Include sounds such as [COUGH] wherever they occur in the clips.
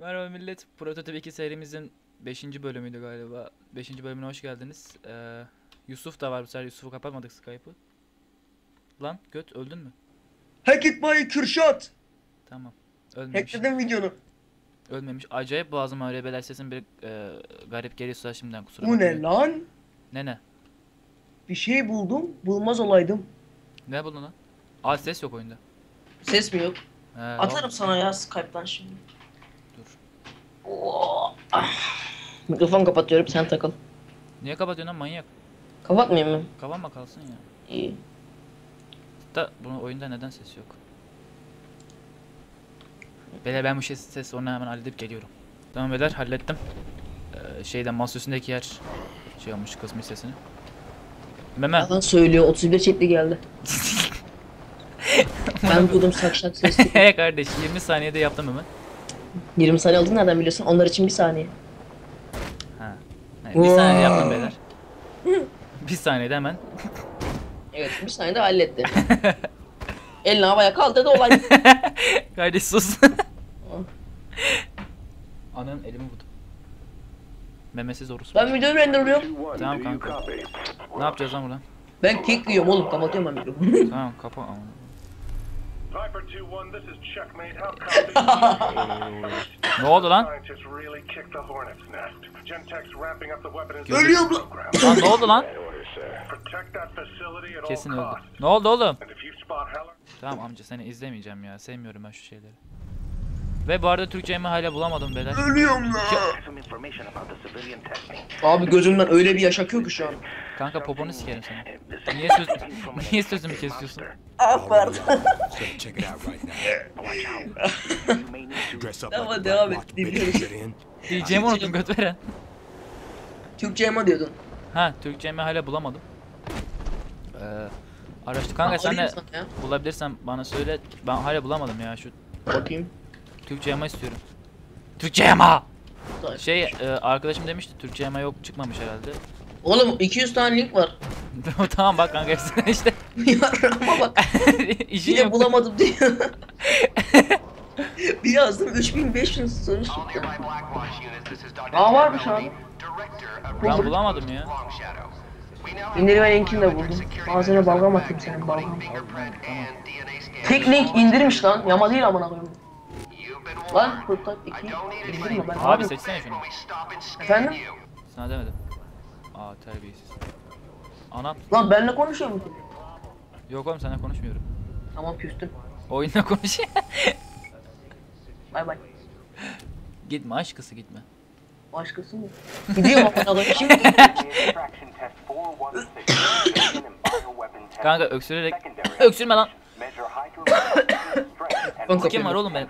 Merhaba millet. Prototip 2 serimizin 5. bölümüydü galiba. 5. bölümüne hoş geldiniz. Ee, Yusuf da var bu sefer. Yusuf'u kapatmadık Skype'ı. Lan göt öldün mü? Hack it by Kürşat. Tamam. Ölmemiş. Hackledim videonu. Ölmemiş. Acayip boğazım ağrıyor. Beyler sesim bir e, garip geliyorsa şimdiden kusura Bu ne bakmayın. lan? Ne ne? Bir şey buldum. Bulmaz olaydım. Ne buldun lan? Aa ses yok oyunda. Ses mi yok? He, Atarım oğlum, sana ya Skype'dan şimdi. Oo. Mikrofon kapatıyorum sen takıl. Niye kapatıyorsun lan manyak? Kapatmayayım mı? Kapanma kalsın ya. İyi. Da bunun oyunda neden ses yok? Beyler ben bu şey ses sonra hemen halledip geliyorum. Tamam beyler hallettim. Ee, şeyden masa üstündeki yer şey olmuş kısmı sesini. Meme. Yalan söylüyor 31 çekli geldi. [LAUGHS] ben buldum sakşak sesli. [LAUGHS] He kardeş 20 saniyede yaptım hemen. 20 saniye aldın nereden biliyorsun? Onlar için bir saniye. Ha. Yani bir saniye yaptım beyler. [LAUGHS] bir saniyede hemen. [LAUGHS] Evet bir saniyede halletti. [LAUGHS] Elini havaya kaldırdı olay. kardeş sus. Ananın elimi vurdu. Memesiz orospu. ben videoyu renderlıyorum. Tamam kanka. Ne yapacağız lan buradan? Ben kek yiyorum oğlum kapatıyorum ben mikrofonu. Tamam kapa. Viper 2-1, this is checkmate. How [LAUGHS] copy? Ne oldu lan? Scientists really kicked the hornet's nest. Gentek's ramping up the weaponization Ölüyorum lan. ne oldu lan? Protect that facility at Kesin all öldü. Ne oldu oğlum? Tamam amca seni izlemeyeceğim ya. Sevmiyorum ben şu şeyleri. Ve bu arada Türkçemi hala bulamadım beyler. Ölüyorum lan. Abi gözümden öyle bir yaş akıyor ki şu an. Kanka poponu sikerim seni. Niye söz [LAUGHS] niye sözümü kesiyorsun? Ah pardon. So check it out right now. You may need to Dress up Tamam, like a devam et, in. Diyeceğimi unuttum göt veren. Türkçe ema diyordun. Ha Türkçemi hala bulamadım. Ee, araştır kanka sen de sana bulabilirsen bana söyle. Ben hala bulamadım ya şu Bakayım. Türkçe yama istiyorum. Türkçe yama! Şey e, arkadaşım demişti Türkçe yama yok çıkmamış herhalde. Oğlum 200 tane link var. [LAUGHS] tamam bak kanka hepsine işte. [LAUGHS] Ama bak [LAUGHS] İşin yine yok. bulamadım diyor. bir yazdım 3500 soru çıktı. Aa varmış abi. Ben bulamadım ya. İndirme linkini de buldum. Ağzına balgam atayım senin balgam. Tek link indirmiş lan. Yama değil amına koyayım. Lan Prototype 2 indirme ben. Abi seçsene şunu. Efendim? Sana demedim. Aa terbiyesiz. Anam. Lan benle konuşuyor musun? Yok oğlum seninle konuşmuyorum. Tamam küstüm. Oyunla konuş. Bay bay. gitme aşkısı gitme. Başkası mı? Gidiyorum amına koyayım. [LAUGHS] Şimdi extraction test 416 and bioweapon test. Kanka öksürerek öksürme lan. Kim var oğlum benim?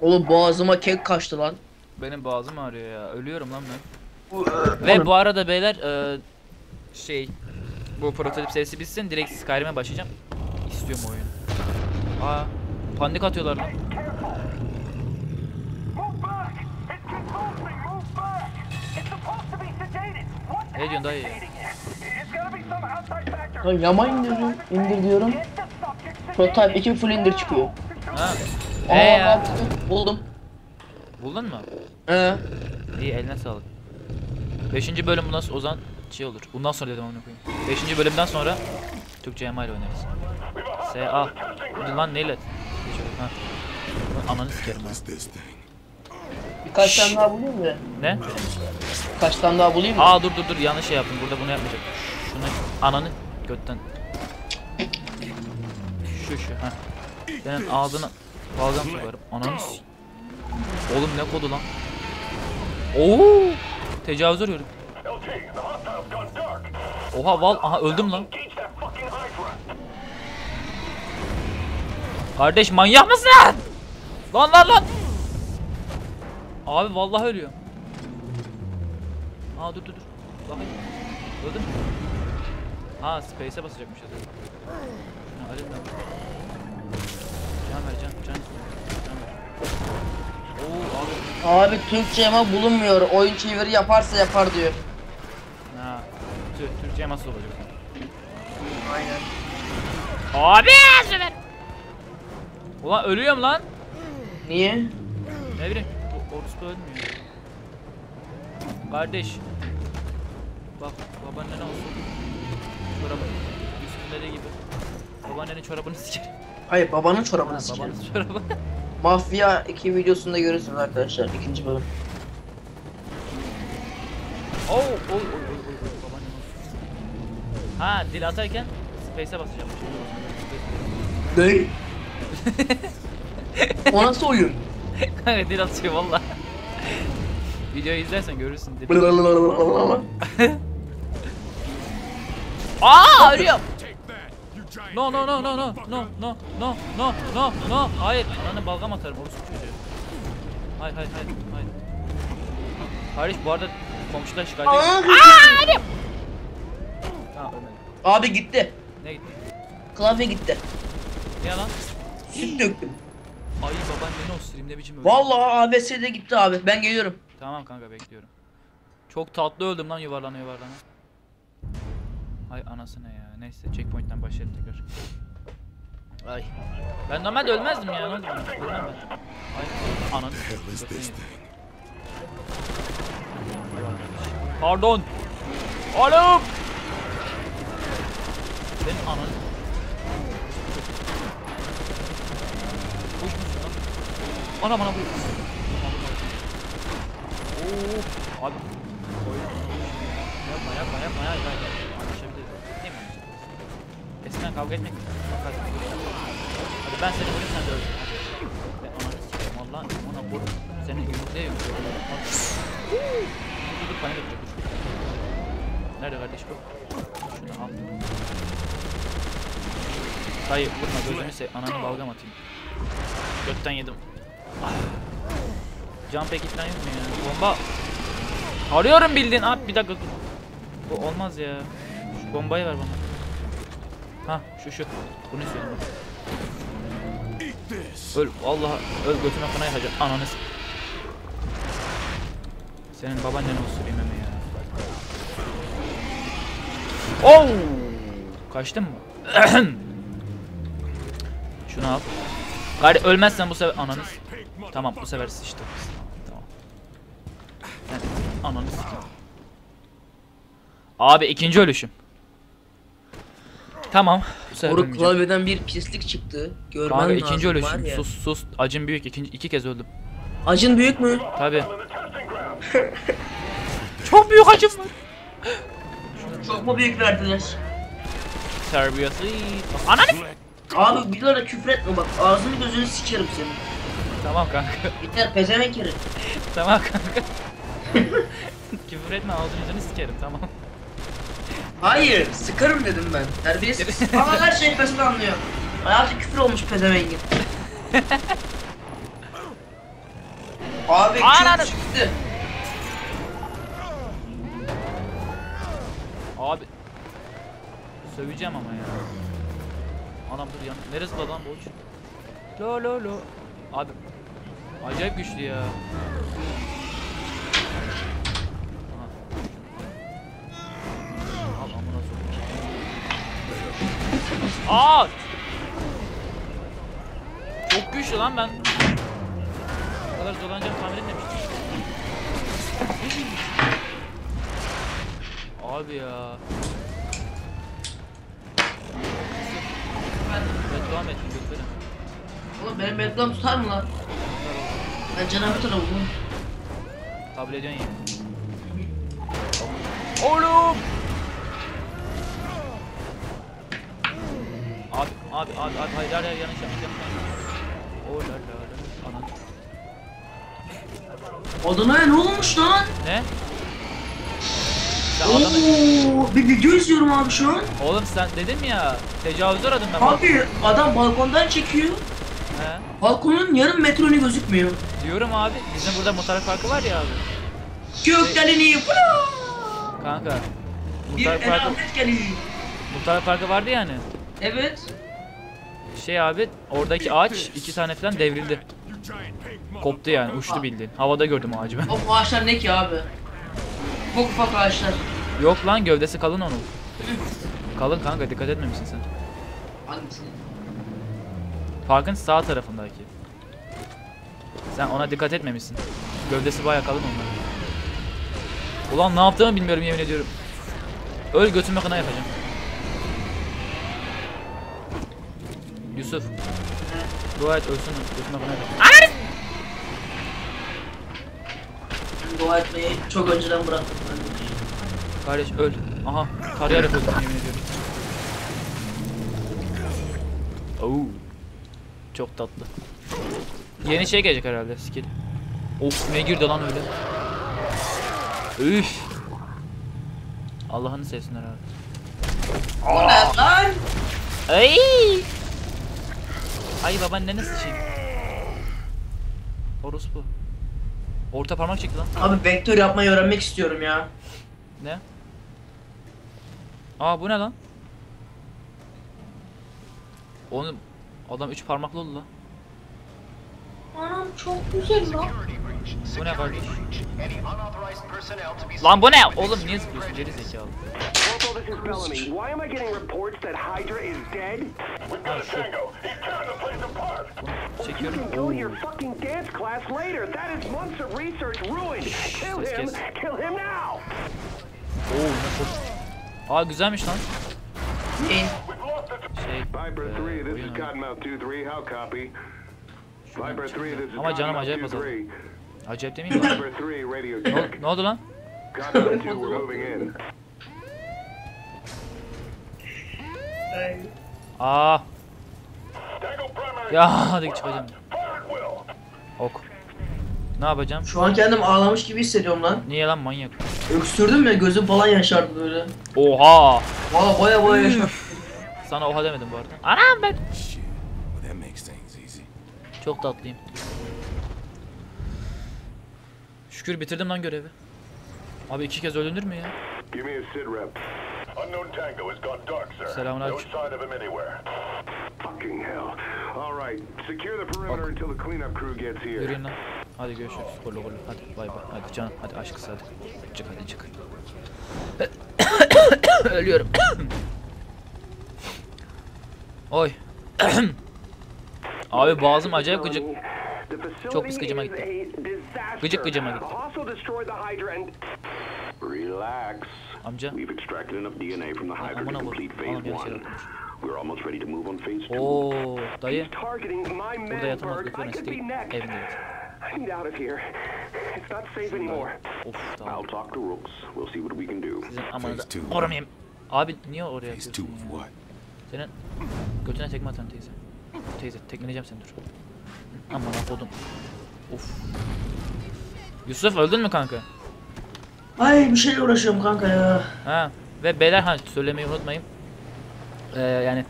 Oğlum boğazıma kek kaçtı lan. Benim boğazım ağrıyor ya. Ölüyorum lan ben. Ve bu arada beyler e, şey bu prototip serisi bitsin direkt Skyrim'e başlayacağım. İstiyorum oyunu. Aa panik atıyorlar lan. Ne diyorsun dayı? Lan yama indiriyorum. indir diyorum. Prototype 2 full indir çıkıyor. Ha. Aa E ya. buldum. Buldun mu? Ee, İyi eline sağlık. 5. bölüm bundan sonra o zaman şey olur. Bundan sonra dedim amına koyayım. 5. bölümden sonra Türkçe yama ile oynarız. S A. Lan neyle? Ha. Ananı sikerim ha. Birkaç tane daha bulayım mı? Ne? Birkaç tane daha bulayım mı? Aa dur dur dur yanlış şey yaptım. Burada bunu yapmayacağım. Şunu ananı götten. Şu şu ha. Senin ağzına balgam sokarım. Ananı Oğlum ne kodu lan? Oo! Tecavüz arıyorum. Oha val aha öldüm lan. Kardeş manyak mısın? Lan lan lan. Abi vallahi ölüyor. Aa dur dur dur. Bakayım. Öldüm mü? Ha space'e basacakmış ya. Ha, öyle mi? Can ver can can. Oo abi. Abi Türkçe yama bulunmuyor. Oyun çeviri yaparsa yapar diyor. Ha. Tü- Türkçe nasıl olacak? Aynen. Abi! Süper. Ulan ölüyorum lan. Niye? Ne bileyim orospu ölmüyor. Kardeş. Bak babaannen olsun. Çorabı üstünde de gibi. Babaannenin çorabını sikerim. Hayır babanın çorabını sikerim. Babanın çorabı. [LAUGHS] Mafya 2 videosunda görürsünüz arkadaşlar ikinci bölüm. Oo, oy oy oy oy oy babaannem olsun. Ha dil atarken space'e basacağım. Ne? [LAUGHS] o nasıl oyun? Kanka dil atıyor valla. Videoyu izlersen görürsün dil. [LAUGHS] Aa ölüyorum. No no no no no no no no no no no hayır ananı balgam atarım orası çocuğu. Hayır hayır hayır hayır. Kardeş bu arada komşular şikayet ediyor. Ha ölmedi. Abi gitti. Ne gitti? Klavye gitti. Ne lan? Süt döktüm. Ay babaanne o stream ne biçim öldü. Vallahi ABS'de gitti abi. Ben geliyorum. Tamam kanka bekliyorum. Çok tatlı öldüm lan yuvarlana yuvarlana. Ay anasına ya. Neyse checkpoint'ten başlayalım tekrar. Ay. Ben normalde ölmezdim ya. Ne oldu? Ay ananı. Pardon. Oğlum. Senin ananı. Boş musun lan? Ana bana bu. Oo, abi. Oy. Yapma yapma yapma hayır hayır. hayır. Anlaşabiliriz. Değil mi anlaşabiliriz? Eskiden kavga etmek mi? Bakarsın. Hadi ben seni vurayım sen de öl. Ben ananı sikeyim valla. Ona vur. Seni yumurtaya yumurtaya. Dur dur edecek dur. Nerede kardeş bu? Şunu al. Dayı vurma gözünü se ananı balgam atayım. Götten yedim. Ah. Jump peki falan yok mu ya? Bomba. Arıyorum bildiğin. Abi bir dakika dur. Bu olmaz ya. Şu bombayı ver bana. Ha şu şu. Bunu istiyorum. Öl Allah öl götüne kana yakacak. Ananı Senin babaannen olsun bilmem ya. Oh! Kaçtın mı? [CLEARS THROAT] Şunu al. Gari ölmezsen bu sefer ananı Tamam bu sefer sıçtı. Tamam. Sen ananı. Abi ikinci ölüşüm. Tamam. Ölmeyeceğim. klavyeden bir pislik çıktı. Görmen Kanka lazım ikinci ölüşüm. ya. Sus sus. Acım büyük. İkinci, iki kez öldüm. Acın büyük mü? Tabi. [LAUGHS] Çok büyük acım var. Çok mu büyük verdiler? Terbiyesiz. Ananı. Abi bir daha da küfür etme bak ağzını gözünü sikerim senin. Tamam kanka. Yeter pezevenk herif. tamam kanka. [LAUGHS] Küfür etme ağzını yüzünü sikerim tamam. Hayır sıkarım dedim ben. Terbiyesiz. [LAUGHS] Ama her şey peşin anlıyor. Hayatı küfür olmuş pezevengin. [LAUGHS] Abi Ananı- çok çıktı. Abi. Söveceğim ama ya. Anam dur yan. Neresi la lan bu uç? Lo lo lo. Abi. Acayip güçlü ya. Aa! Çok güçlü lan ben. Bu kadar zorlanacağımı tahmin etmemiştim. Abi ya. Beddua mı ettin götürün? Oğlum benim beddam tutar mı lan? Ben canavar tarafım. Kabul ediyorsun ya. Oğlum! Abi, abi, abi, hayır, hayır, hayır, yanlış yaptım. Oh la la la, anan. Adana ne olmuş lan? Ne? Sen. Oo, bir video izliyorum abi şu an. Oğlum sen dedim ya, tecavüz aradım ben. Abi adam balkondan çekiyor. He? Balkonun yarım metronu gözükmüyor. Diyorum abi, bizim burada motor parkı var ya abi. Gökdeleni fıra. Kanka. Bir Muhtar parkı, elamet geliyor. muhtar parkı vardı yani. Evet. Şey abi, oradaki ağaç iki tane falan devrildi. Koptu yani, uçtu bildiğin. Havada gördüm ağacı ben. O ağaçlar ne ki abi? Çok ufak ağaçlar. Yok lan gövdesi kalın onun. Kalın kanka dikkat etmemişsin sen. Hangisi? Parkın sağ tarafındaki. Sen ona dikkat etmemişsin. Gövdesi bayağı kalın onların. Ulan ne yaptığımı bilmiyorum yemin ediyorum. Öl götüme kana yapacağım. Yusuf. Dua et ölsün götüme kana yapacağım. Dua etmeyi çok önceden bıraktım. Kardeş öl. Aha kariyer yapıyordum yemin ediyorum. Oo. Çok tatlı. Yeni şey gelecek herhalde skill. Of ne girdi lan öyle. Üf. Allah'ını sevsinler abi. O ne lan? Ay. Ay babaannene sıçayım. Orospu. Orta parmak çekti lan. Abi vektör yapmayı öğrenmek istiyorum ya. Ne? Aa bu ne lan? Oğlum adam üç parmaklı oldu lan. Anam çok güzel lan. Bu ne kardeş? Lan bu ne? Oğlum niye zıplıyorsun geri zekalı? This is Bellamy. Why am I getting reports that Hydra is dead? Ha şu. Bunu You çekiyorum. can go to your Oo. fucking dance class later. That is months of research ruined. Kill him. Kill him now. Oo çok. Aa güzelmiş lan. Şey. Viper eee, 3, this is. Cottonmouth 2-3, how copy? Viper 3, this is Ama canım acayip azaldı. 2-3. Acayip demeyeyim mi? Viper 3, radio Ne, ol- ne oldu lan? Cottonmouth 2, we're moving in. Aa. Ya hadi çıkacağım. Ok. Ne yapacağım? Şu an kendim ağlamış gibi hissediyorum lan. Niye lan manyak? Öksürdüm ya gözüm falan yaşardı böyle. Oha. Valla baya baya yaşardı. Sana oha demedim bu arada. Anam ben. Çok tatlıyım. Şükür bitirdim lan görevi. Abi iki kez ölünür mü ya? Selamünaleyküm. Yürüyün lan. Hadi görüşürüz. Golü golü. Hadi bay bay. Hadi canım. Hadi aşkısı hadi. Çık hadi çık. [COUGHS] Ölüyorum. [COUGHS] Oy. [COUGHS] Abi boğazım acayip gıcık. The facility Çok pis gıcıma is gitti. a disaster. Gıcık gıcıma gitti. Also destroyed the Hydra and Relax. Amca. We've extracted enough DNA from the Ay, Hydra amına to vur. complete Oğlum phase yeni şeyler one. okumuş. We're almost ready to move on phase two. Oo dayı. targeting my Burada yatamaz Manberg. I lütfen could eski be next. evinde yat. I need out of here. It's not safe anymore. Of tamam. I'll talk to Rooks. We'll see what we can do. Sizin amanıza Phase two. korumayayım. Abi niye oraya Phase two yapıyorsun of ya? what? Senin götüne tekme atarım teyze. Teyze tekmeleyeceğim seni dur. Aman kodum. Of. Yusuf öldün mü kanka? Ay bir şeyle uğraşıyorum kanka ya. Ha. Ve beyler ha söylemeyi unutmayın. Ee, yani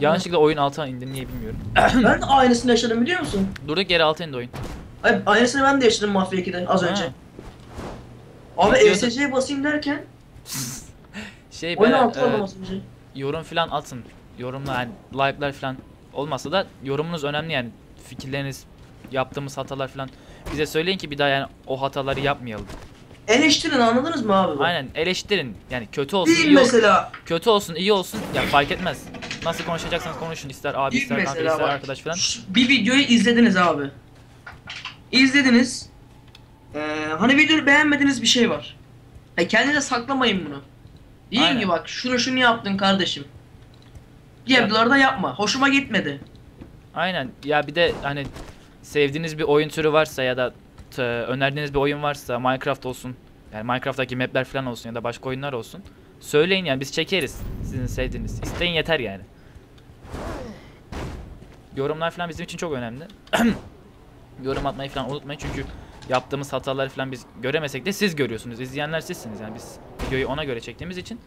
yanlışlıkla oyun alta indi niye bilmiyorum. [CLEARS THROAT] ben aynısını yaşadım biliyor musun? Durduk yere alta indi oyun. Ay, aynısını ben de yaşadım Mafya 2'de az Ha. önce. Abi. ESC'ye basayım derken [LAUGHS] Şey altı e, yorum falan atın. Yorumlar yani like'lar falan olmasa da yorumunuz önemli yani. Fikirleriniz, yaptığımız hatalar falan bize söyleyin ki bir daha yani o hataları yapmayalım. Eleştirin anladınız mı abi? Aynen eleştirin. Yani kötü olsun, Değil iyi olsun. mesela. Kötü olsun, iyi olsun. Ya fark etmez. Nasıl konuşacaksanız konuşun. ister abi, Değil ister kanka, ister bak. arkadaş falan. Bir videoyu izlediniz abi. İzlediniz. Ee, hani videoyu beğenmediğiniz bir şey var. E kendinize saklamayın bunu. Deyin Aynen. ki bak şunu şunu yaptın kardeşim. Diğer videolarda yapma. Hoşuma gitmedi. Aynen. Ya bir de hani sevdiğiniz bir oyun türü varsa ya da önerdiğiniz bir oyun varsa Minecraft olsun. Yani Minecraft'taki mapler falan olsun ya da başka oyunlar olsun. Söyleyin yani biz çekeriz. Sizin sevdiğiniz. İsteyin yeter yani. Yorumlar falan bizim için çok önemli. [CLEARS THROAT] Yorum atmayı falan unutmayın çünkü yaptığımız hataları falan biz göremesek de siz görüyorsunuz. İzleyenler sizsiniz yani biz videoyu ona göre çektiğimiz için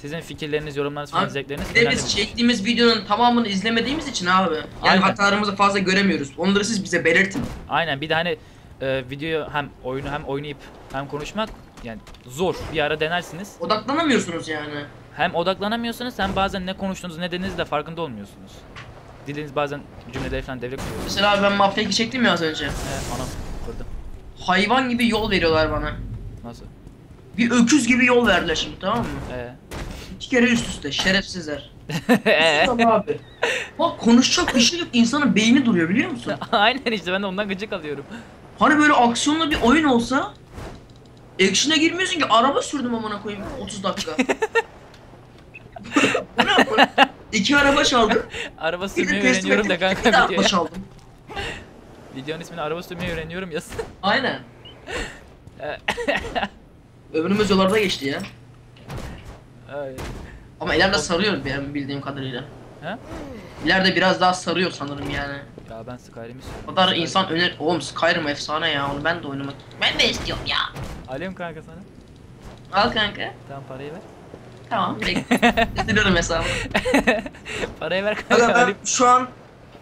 sizin fikirleriniz, yorumlarınız falan zevkleriniz Bir de biz çektiğimiz videonun tamamını izlemediğimiz için abi. Yani Aynen. hatalarımızı fazla göremiyoruz. Onları siz bize belirtin. Aynen bir de hani e, videoyu hem oyunu hem oynayıp hem konuşmak yani zor. Bir ara denersiniz. Odaklanamıyorsunuz yani. Hem odaklanamıyorsunuz hem bazen ne konuştuğunuz ne dediğiniz de farkında olmuyorsunuz. Diliniz bazen cümleleri falan devre kuruyor. Mesela abi ben Mafya 2 çektim ya az önce. He anam kırdım. Hayvan gibi yol veriyorlar bana. Nasıl? Bir öküz gibi yol verdiler şimdi tamam mı? Ee. İki kere üst üste şerefsizler. [LAUGHS] Abi. Bak konuşacak bir şey yok. İnsanın beyni duruyor biliyor musun? [LAUGHS] Aynen işte ben de ondan gıcık alıyorum. Hani böyle aksiyonlu bir oyun olsa Action'a girmiyorsun ki araba sürdüm amına koyayım 30 dakika. [LAUGHS] Bu ne yapayım? İki araba çaldım. Araba sürmeyi öğreniyorum da kanka Bir de araba çaldım. Videonun ismini araba sürmeyi öğreniyorum yaz. Aynen. Ömrümüz yollarda geçti ya. Ama ileride sarıyor benim bildiğim kadarıyla. He? İleride biraz daha sarıyor sanırım yani. Ya ben Skyrim'i. O kadar insan öner... Oğlum Skyrim efsane ya onu ben de oynamak... Ben de istiyorum ya. Alayım kanka sana. Al kanka. Tamam parayı ver. Tamam [LAUGHS] bekle. İstediyorum hesabı. [LAUGHS] parayı ver kanka Aga ben alayım. şu an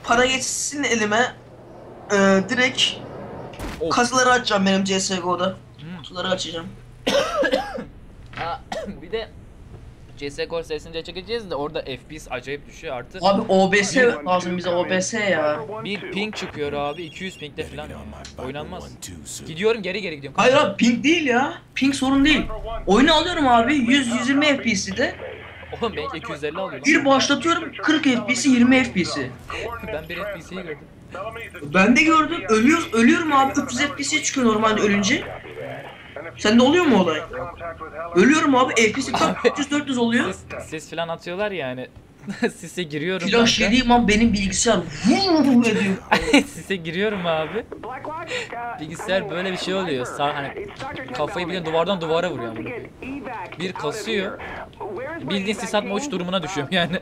para geçsin elime. Ee, direkt Of. kasıları açacağım benim CSGO'da. Hmm. Kutuları açacağım. Ha, [COUGHS] bir de CSGO sesini çekeceğiz de orada FPS acayip düşüyor artı. Abi OBS lazım bize OBS ya. Bir ping çıkıyor abi 200 pingde falan. Oynanmaz. Gidiyorum geri geri gidiyorum. Hayır abi ping değil ya. Ping sorun değil. Oyunu alıyorum abi 100-120 FPS'de. Oğlum benimki 250 alıyor. Bir başlatıyorum 40 FPS 20 FPS. ben bir FPS'yi gördüm. Ben de gördüm. Ölüyor, ölüyorum abi 300 FPS'ye çıkıyor normalde ölünce. Sende oluyor mu olay? Ölüyorum abi FPS 300-400 oluyor. Ses, ses falan atıyorlar yani. Sise [LAUGHS] giriyorum Flash yediğim an benim bilgisayar vuu ediyor. [LAUGHS] Sise giriyorum abi. Bilgisayar böyle bir şey oluyor. Sağ hani kafayı bile duvardan duvara vuruyor ama. Bir kasıyor. Bildiğin sis atma uç durumuna düşüyorum yani.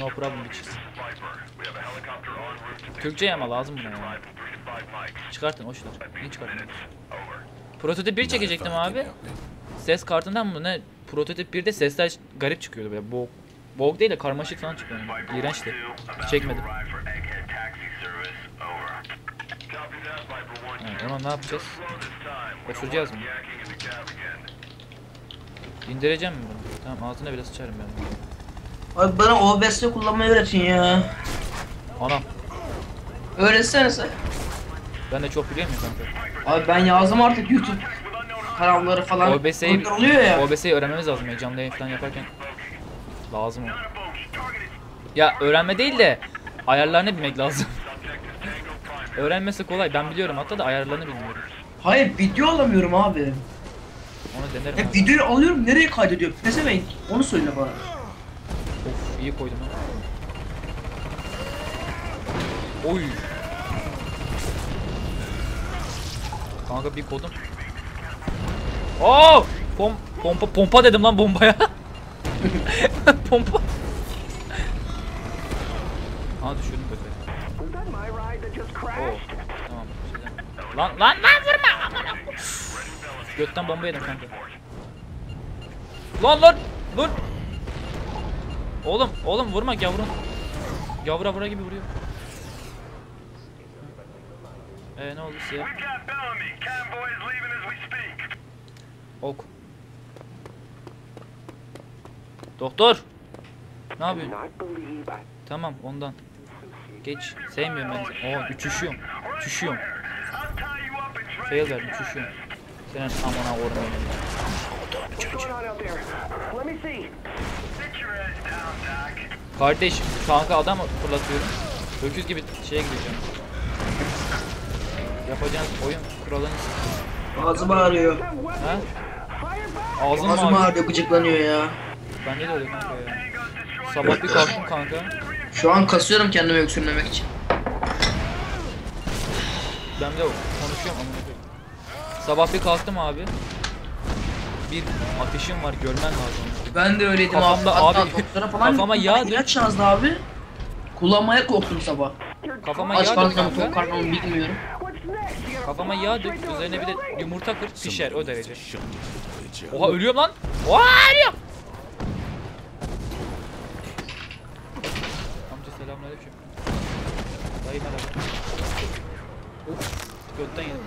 No problem bitches. Türkçe ama lazım buna yani. Çıkartın hoşlar. Niye çıkartın? Prototip 1 çekecektim abi. Ses kartından mı ne? Prototip 1'de sesler garip çıkıyordu böyle. Boğuk. Boğuk değil de karmaşık falan çıkıyor. Yani. İğrençti. Çekmedim. Evet, ama ne yapacağız? Osuracağız mı? İndireceğim mi bunu? Tamam altına bile sıçarım ben bunu. Abi bana OBS kullanmayı öğretin ya. Anam. Öğretsene sen. Ben de çok biliyorum ya kanka. Abi ben yazdım artık YouTube kanalları falan. OBS'yi. OBS'yi öğrenmemiz lazım ya canlı yayın falan yaparken. Lazım o. Ya öğrenme değil de ayarlarını bilmek lazım. [LAUGHS] Öğrenmesi kolay. Ben biliyorum hatta da ayarlarını bilmiyorum. Hayır video alamıyorum abi. Onu denerim. Hep videoyu alıyorum nereye kaydediyorum? Pezevenk onu söyle bana. Of iyi koydum lan. Oy. Kanka bir kodum. Oo! Pom pompa pompa dedim lan bombaya. [LAUGHS] pompa. Aa düşürdüm Oo. crashed? Tamam. güzel. Lan lan lan vurma. Aman. Gökten bomba yedim kanka. Lan lan dur. Oğlum oğlum vurma gavurun. Gavura vura gibi vuruyor. Ee ne oldu siyah? Ok. Doktor. Ne yapıyorsun? Tamam ondan. Geç. Sevmiyorum ben. Oo and drag Fail verdim üşüşüyorum. Senin amına Doc. Kardeş kanka adam fırlatıyorum. Öküz gibi şeye gideceğim. Yapacağınız oyun kuralını Ağzım ağrıyor. ha? Ağzım Ağzım ağrıyor. ağrıyor gıcıklanıyor ya. Bende de öyle kanka ya. Sabah bir kalktım kanka. Şu an kasıyorum kendimi öksürmemek için. Ben de konuşuyorum koyayım. Sabah bir kalktım abi. Bir ateşim var görmen lazım. Ben de öyleydim Kafamda abi. Abi- doktora [LAUGHS] falan kafama yağ ilaç yazdı abi. Kullanmaya korktum sabah. Kafama Aç yağ mı tok mı bilmiyorum. Kafama yağ dök üzerine bir de yumurta kır pişer o derece. Oha ölüyorum lan. Oha ölüyorum. Amca selamünaleyküm. Dayı merhaba. Of götten yedim.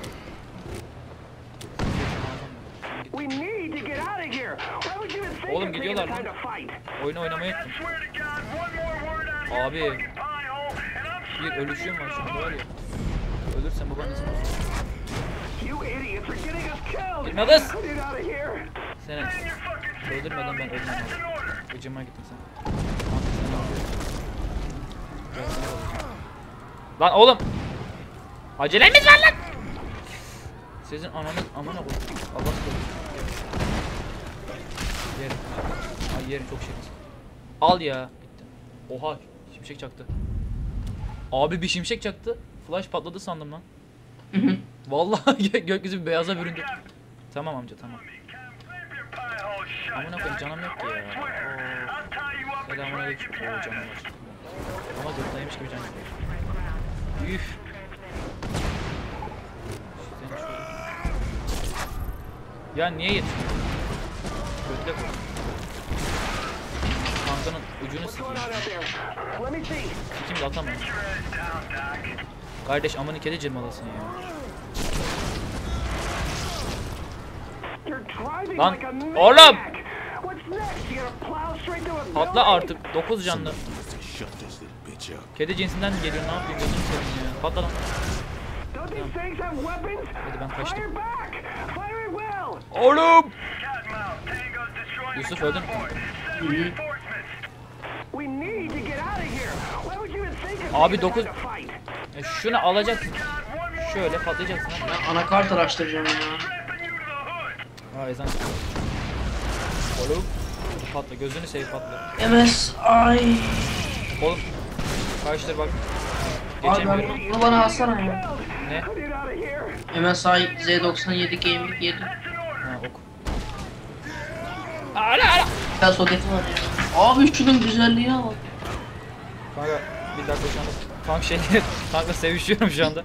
We need to get out of here. Why would you even think Oğlum gidiyorlar lan. Oyunu oynamayı ettim. Abi. Bir ölüşüm var şu anda var ya. Ölürsen babaannesi olsun. Gitme kız! Senin. Öldürmeden ben ölmem abi. Gıcıma gittin sen. Lan oğlum! Acelemiz var lan! Sizin ananız amına koyayım. Allah korusun. Yerim. Ay yerim çok şerit. Al ya. Gitti. Oha. Şimşek çaktı. Abi bir şimşek çaktı. Flash patladı sandım lan. Vallahi [LAUGHS] gö- gökyüzü bir beyaza büründü. Tamam amca tamam. Amına koyayım canım yok ki ya. Oo. Selamünaleyküm. Oo canım var. Ama gırtlaymış gibi canım. Üf. Ya niye yetişmiyor? Götle koy. Kankanın ucunu sikeyim. Sikeyim de atamam. Kardeş amanı kedi cemalasın ya. Lan oğlum. Patla artık 9 canlı. Kedi cinsinden geliyor ne yapayım gözünü seveyim ya. Patla lan. Hadi ben kaçtım. Oğlum. Yusuf öldün? Abi 9 ya şunu alacaksın. Şöyle patlayacaksın. Ben anakart araştıracağım ya. Aa ezan. Oğlum patla gözünü seveyim patla. MSI. Oğlum karşıdır bak. Abi bunu bana alsana ya. Ne? MSI Z97 Gaming 7. Ha ok. Ala ala. Ya soketi var ya. Abi şunun güzelliği ama. Kanka bir dakika şu tank şey [LAUGHS] tankla sevişiyorum şu anda.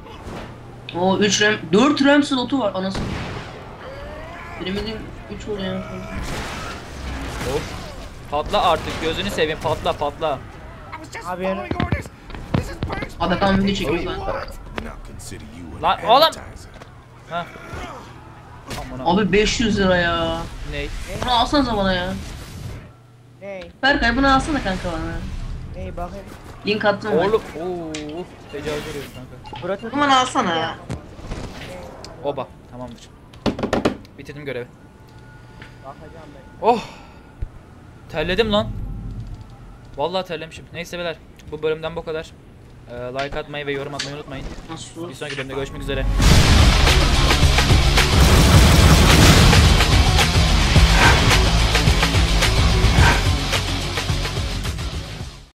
O 3 RAM, 4 RAM slotu var anasını. Benim bildiğim 3 oluyor. Hop. Patla artık gözünü seveyim patla patla. Adam video çekiyor lan. Lan oğlum. Ha. Aman abi. Abi 500 lira ya. Ney? Bunu alsanıza bana ya. Ney? Berkay bunu alsana kanka bana. Ney bakayım. Link attım. Oğlum. Oo. Tecavüz ediyoruz kanka. Bırakın. Bana alsana ya. Oba. Tamamdır. Bitirdim görevi. Bakacağım ben. Oh. Terledim lan. Vallahi terlemişim. Neyse beyler. Bu bölümden bu kadar. Ee, like atmayı ve yorum atmayı unutmayın. Nasıl? Bir sonraki bölümde görüşmek üzere.